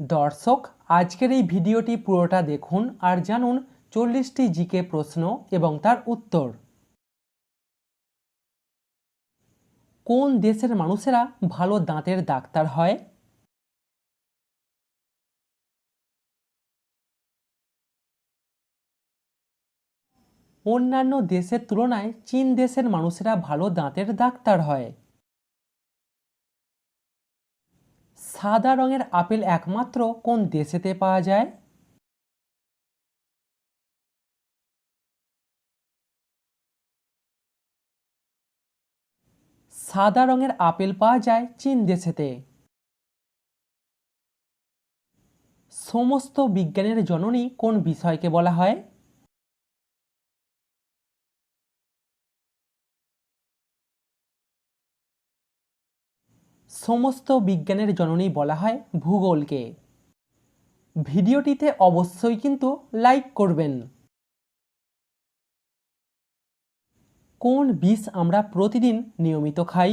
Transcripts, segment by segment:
দর্শক, আজকের এই ভিডিওটি পুরোটা দেখুন আর জানুন চল্লিশটি জিকে প্রশ্ন এবং তার উত্তর। কোন দেশের মানুষেরা ভালো দাঁতের ডাক্তার হয়? অন্যান্য দেশের তুলনায় চীন দেশের মানুষেরা ভালো দাঁতের ডাক্তার হয়। সাদা রঙের আপেল একমাত্র কোন দেশেতে পাওয়া যায়? সাদা রঙের আপেল পাওয়া যায় চীন দেশেতে। সমস্ত বিজ্ঞানের জননী কোন বিষয়কে বলা হয়? সমস্ত বিজ্ঞানের জননী বলা হয় ভূগোলকে। ভিডিওটিতে অবশ্যই কিন্তু লাইক করবেন। কোন বিষ আমরা প্রতিদিন নিয়মিত খাই?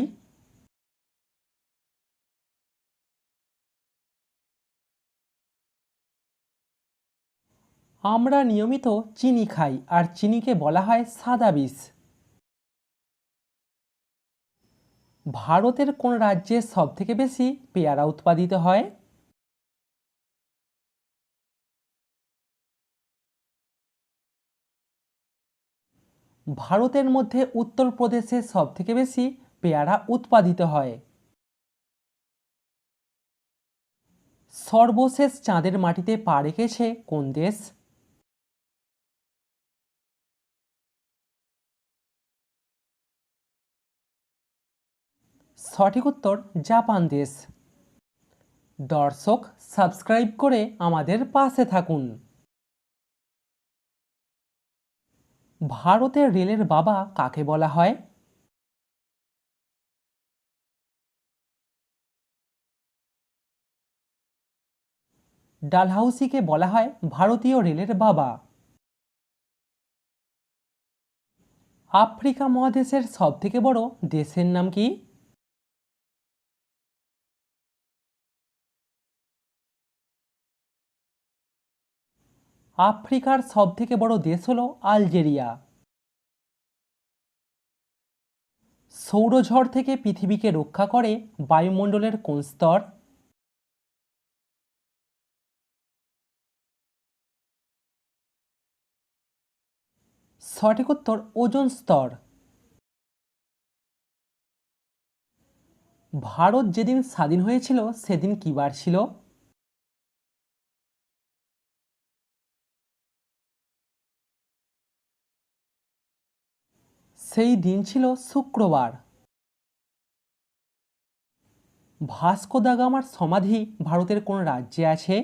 আমরা নিয়মিত চিনি খাই, আর চিনিকে বলা হয় সাদা বিষ। ভারতের কোন রাজ্যে সবথেকে বেশি পেয়ারা উৎপাদিত হয়? ভারতের মধ্যে উত্তরপ্রদেশে সবথেকে বেশি পেয়ারা উৎপাদিত হয়। সর্বশেষ চাঁদের মাটিতে পা রেখেছে কোন দেশ? সঠিক উত্তর জাপান দেশ। দর্শক, সাবস্ক্রাইব করে আমাদের পাশে থাকুন। ভারতের রেলের বাবা কাকে বলা হয়? ডালহাউসিকে বলা হয় ভারতীয় রেলের বাবা। আফ্রিকা মহাদেশের সবথেকে বড় দেশের নাম কি? আফ্রিকার সবথেকে বড় দেশ হল আলজেরিয়া। সৌরঝড় থেকে পৃথিবীকে রক্ষা করে বায়ুমণ্ডলের কোন স্তর? সঠিক উত্তর, ওজন স্তর। ভারত যেদিন স্বাধীন হয়েছিল, সেদিন কি বার ছিল? সেই দিন ছিল শুক্রবার। ভাস্কো দা গামার সমাধি ভারতের কোন রাজ্যে আছে?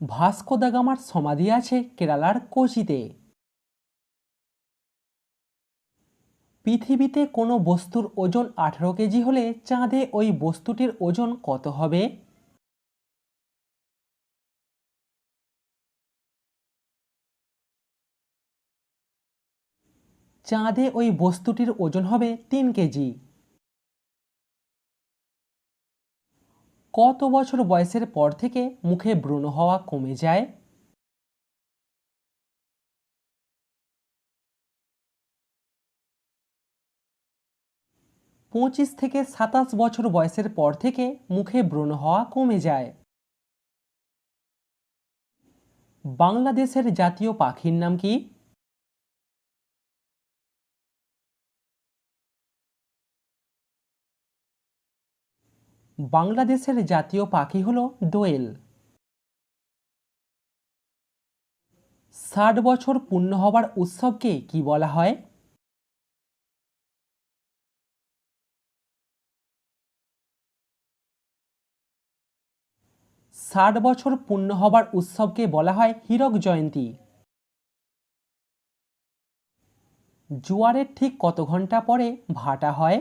ভাস্কো দা গামার সমাধি আছে কেরালার কোচিতে। পৃথিবীতে কোনো বস্তুর ওজন আঠারো কেজি হলে চাঁদে ওই বস্তুটির ওজন কত হবে? চাঁদে ওই বস্তুটির ওজন হবে তিন কেজি। কত বছর বয়সের পর থেকে মুখে ব্রণ হওয়া কমে যায়? পঁচিশ থেকে সাতাশ বছর বয়সের পর থেকে মুখে ব্রণ হওয়া কমে যায়। বাংলাদেশের জাতীয় পাখির নাম কি? বাংলাদেশের জাতীয় পাখি হল দোয়েল। ষাট বছর পূর্ণ হবার উৎসবকে কি বলা হয়? ষাট বছর পূর্ণ হবার উৎসবকে বলা হয় হীরক জয়ন্তী। জোয়ারের ঠিক কত ঘণ্টা পরে ভাটা হয়?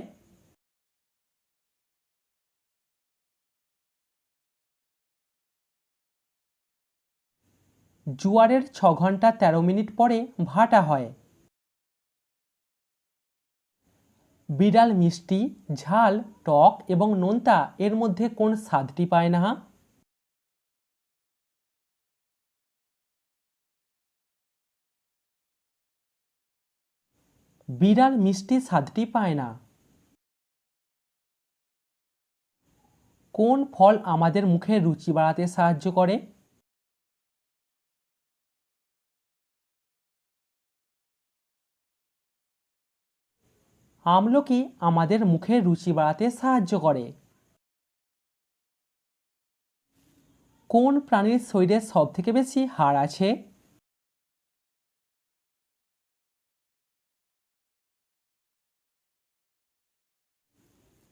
জোয়ারের ছ ঘণ্টা তেরো মিনিট পরে ভাটা হয়। বিড়াল মিষ্টি, ঝাল, টক এবং নোনতা এর মধ্যে কোন স্বাদটি পায় না? বিড়াল মিষ্টি স্বাদটি পায় না। কোন ফল আমাদের মুখের রুচি বাড়াতে সাহায্য করে? আমলকি আমাদের মুখের রুচি বাড়াতে সাহায্য করে। কোন প্রাণীর শরীরে সব থেকে বেশি হাড় আছে?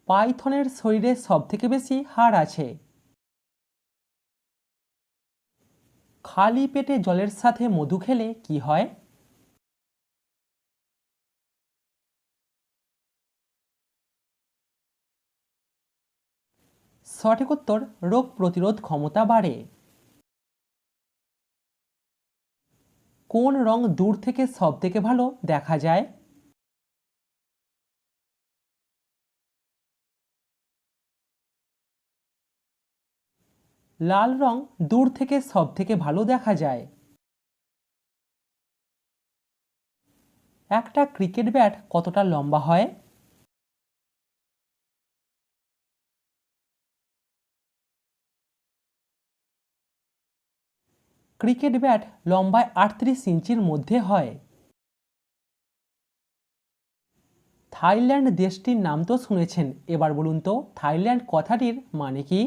পাইথনের শরীরে সব থেকে বেশি হাড় আছে। খালি পেটে জলের সাথে মধু খেলে কি হয়? সঠিক উত্তর, রোগ প্রতিরোধ ক্ষমতা বাড়ে। কোন রং দূর থেকে সব থেকে ভালো দেখা যায়? লাল রং দূর থেকে সব থেকে ভালো দেখা যায়। একটা ক্রিকেট ব্যাট কতটা লম্বা হয়? ক্রিকেট ব্যাট লম্বায় আটত্রিশ ইঞ্চির মধ্যে হয়। থাইল্যান্ড দেশটির নাম তো শুনেছেন। এবার বলুন তো, থাইল্যান্ড কথাটির মানে কি?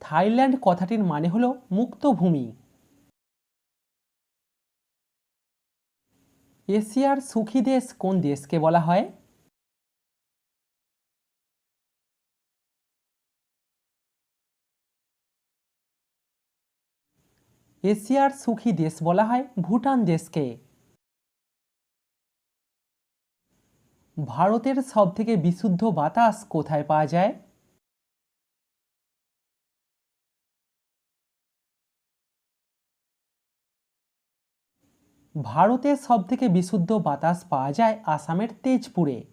থাইল্যান্ড কথাটির মানে হলো মুক্ত ভূমি। এশিয়ার সুখী দেশ কোন দেশকে বলা হয়? এশিয়ার সুখী দেশ বলা হয় ভুটান দেশকে। ভারতের সবথেকে বিশুদ্ধ বাতাস কোথায় পাওয়া যায়? ভারতের সবথেকে বিশুদ্ধ বাতাস পাওয়া যায় আসামের তেজপুরে।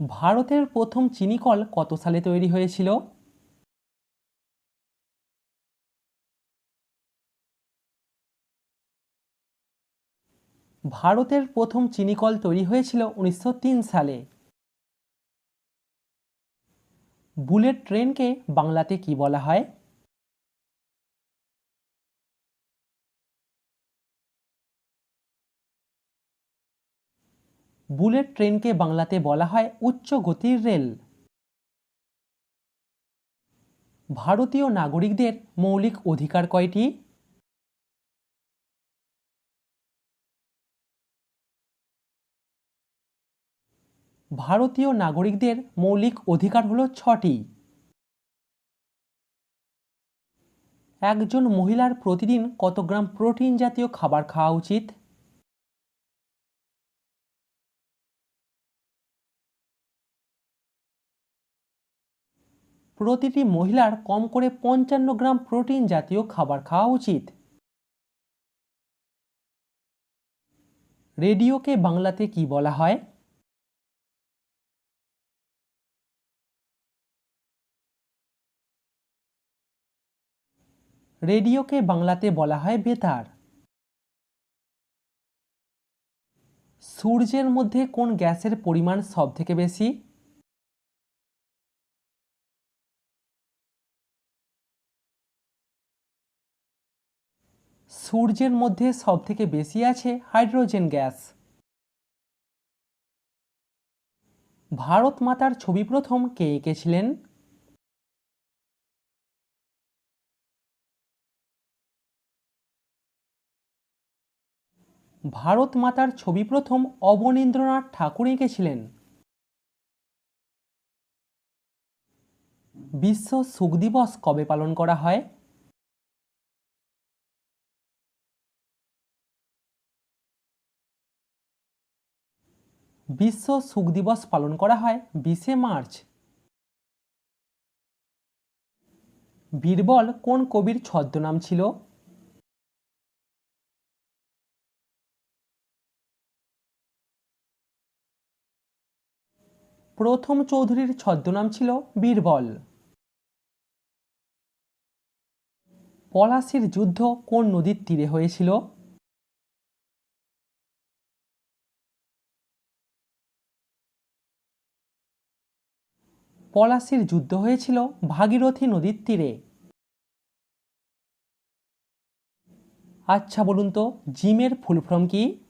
ভারতের প্রথম চিনিকল কত সালে তৈরি হয়েছিল? ভারতের প্রথম চিনিকল তৈরি হয়েছিল উনিশশো তিন সালে। বুলেট ট্রেনকে বাংলাতে কি বলা হয়? বুলেট ট্রেনকে বাংলাতে বলা হয় উচ্চ গতির রেল। ভারতীয় নাগরিকদের মৌলিক অধিকার কয়টি? ভারতীয় নাগরিকদের মৌলিক অধিকার হলো ছটি। একজন মহিলার প্রতিদিন কত গ্রাম প্রোটিন জাতীয় খাবার খাওয়া উচিত? প্রতিটি মহিলার কম করে পঞ্চান্ন গ্রাম প্রোটিন জাতীয় খাবার খাওয়া উচিত। রেডিওকে বাংলাতে কি বলা হয়? রেডিওকে বাংলাতে বলা হয় বেতার। সূর্যের মধ্যে কোন গ্যাসের পরিমাণ সব থেকে বেশি? সূর্যের মধ্যে সব থেকে বেশি আছে হাইড্রোজেন গ্যাস। ভারত মাতার ছবি প্রথম কে এঁকেছিলেন? ভারত মাতার ছবি প্রথম অবনীন্দ্রনাথ ঠাকুর এঁকেছিলেন বিশ্ব সুখ দিবস কবে পালন করা হয়? বিশ্ব সুখ দিবস পালন করা হয় বিশে মার্চ। বীরবল কোন কবির ছদ্মনাম ছিল? প্রথম চৌধুরীর ছদ্মনাম ছিল বীরবল। পলাশির যুদ্ধ কোন নদীর তীরে হয়েছিল? পলাশির যুদ্ধ হয়েছিল ভাগীরথী নদীর তীরে। আচ্ছা বলুন তো, জিমের ফুল ফর্ম কি?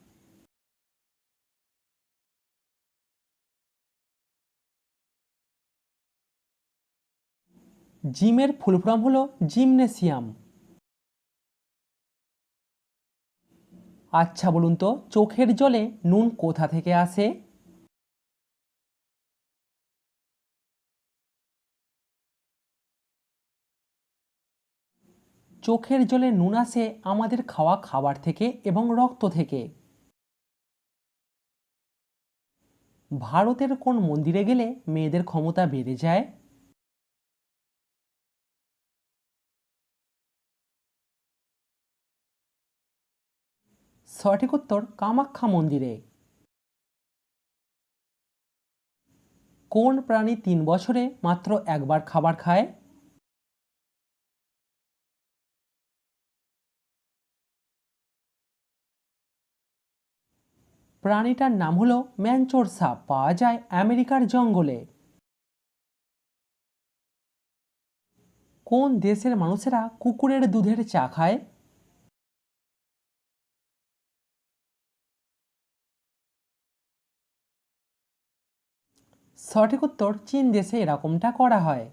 জিমের ফুল ফর্ম হলো জিমনেসিয়াম। আচ্ছা বলুন তো, চোখের জলে নুন কোথা থেকে আসে? চোখের জলে নুন আসে আমাদের খাওয়া খাবার থেকে এবং রক্ত থেকে। ভারতের কোন মন্দিরে গেলে মেয়েদের ক্ষমতা বেড়ে যায়? সঠিক উত্তর কামাখ্যা মন্দিরে। কোন প্রাণী তিন বছরে মাত্র একবার খাবার খায়? প্রাণীটার নাম হলো ম্যানচোর সাপ পাওয়া যায় আমেরিকার জঙ্গলে। কোন দেশের মানুষেরা কুকুরের দুধের চা খায়? সঠিক উত্তর চীন দেশে এরকমটা করা হয়।